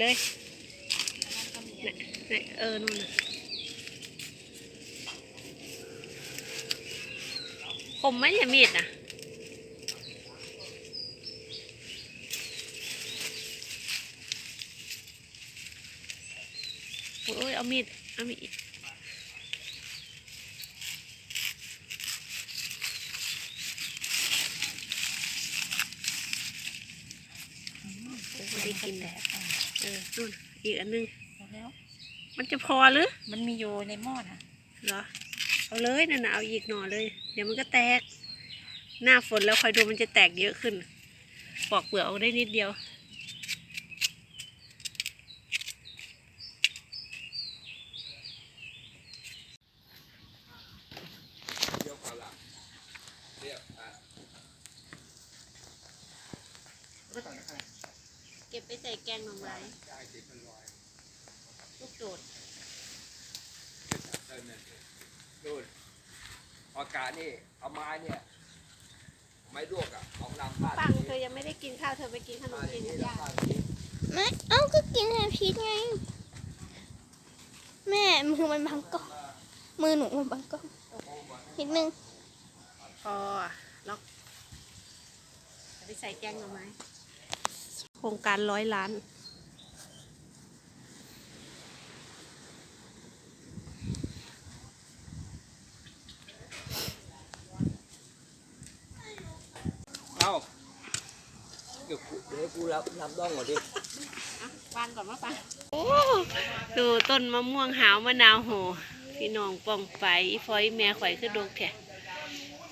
เลยเนี่ยเนี่ยเออนู่นน่ะคมไหมเนี่ยมีดน่ะโอ้ยเอามีดเอามีดไม่ได้กินแล้ว เออนู่นอีกอันนึงเอาแล้ว มันจะพอหรือ มันมีอยู่ในหม้อนะเหรอ เอาเลยนั่นนะเอาอีกหน่อเลย เดี๋ยวมันก็แตก หน้าฝนแล้วคอยดูมันจะแตกเยอะขึ้น ปอกเปลือกออกได้นิดเดียว เก็บไปใส่แกงหน่อไม้ลูกโดดนู่นอากาศนี่เอาไม้เนี่ย ไม้ลวกอะเอาน้ำพาดปังเธอยังไม่ได้กินข้าวเธอไปกินขนมพาดจีนนี้กับแล้วย่าพาดนี้ไม่เอ้าก็กินแฮมชีสไง แม่มือมันบังกล้องมือหนูมันบังกล้องนิดนึงพอล็อกเอาไปใส่แกงหน่อไม้ โครงการร้อยล้าน เอ้าเดี๋ยวกูเดี๋ยวกูรับน้ำด้องก่อนดิปานก่อนมาปานโอ้ดูต้นมะม่วงหาวมะนาวโห พี่น้องป้องไปอีฟอยอีแม่ข่อยคือดกแท้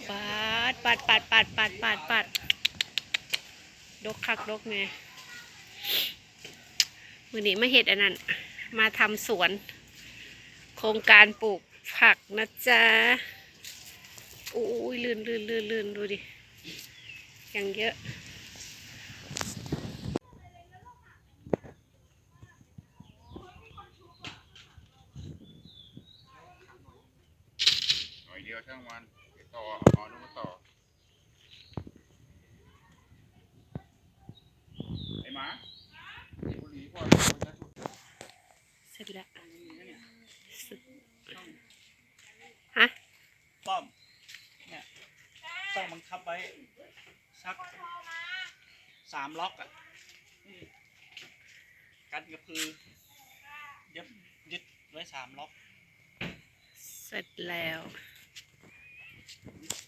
ปาดปาดปาดปาดปาดปาดปาดดกคักดกแม่ มือนี้มาเห็ดอันนั้น มาทำสวน โครงการปลูกผักนะจ๊ะอุ้ยลื่นลื่นลื่นลื่นดูดิอย่างเยอะหน่อยเดียวช่างมันต่อเอหอนุ่มาต่อ ไอ้หมาบุหรี่พ่อจะสุด เสร็จแล้วสุดป้อมเนี่ยต้องบังคับไว้สักสามล็อกอะอืมกันกระพือยึดยึดไว้สามล็อก เสร็จแล้วยึด